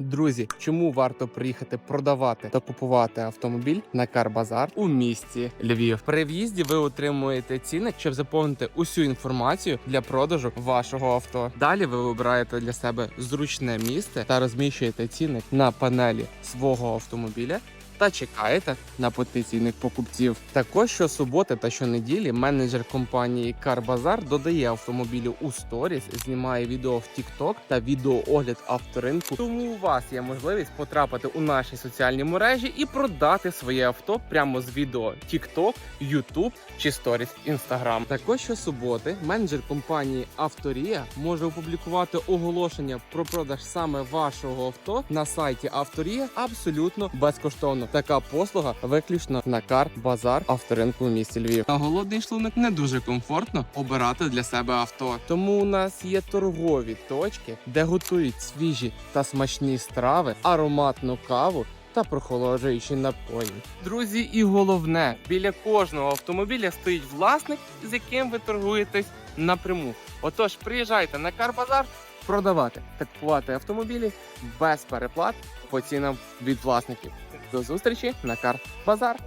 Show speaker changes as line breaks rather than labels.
Друзі, чому варто приїхати продавати та купувати автомобіль на Карбазар у місті Львів? При в'їзді ви отримуєте ціни, щоб заповнити усю інформацію для продажу вашого авто. Далі ви вибираєте для себе зручне місце та розміщуєте ціни на панелі свого автомобіля. Та чекаєте на потенційних покупців. Також щосуботи та щонеділі менеджер компанії CarBazaar додає автомобілі у сторіс, знімає відео в TikTok та відеоогляд авторинку. Тому у вас є можливість потрапити у наші соціальні мережі і продати своє авто прямо з відео TikTok, YouTube чи сторіс Instagram. Також щосуботи менеджер компанії Авторія може опублікувати оголошення про продаж саме вашого авто на сайті Авторія абсолютно безкоштовно. Така послуга виключно на кар базар авторинку в місті Львів. На голодний шлунок не дуже комфортно обирати для себе авто. Тому у нас є торгові точки, де готують свіжі та смачні страви, ароматну каву. Та прохолоджуючі напої. Друзі, і головне, біля кожного автомобіля стоїть власник, з яким ви торгуєтесь напряму. Отож, приїжджайте на Карбазар продавати та купувати автомобілі без переплат по цінам від власників. До зустрічі на Карбазар.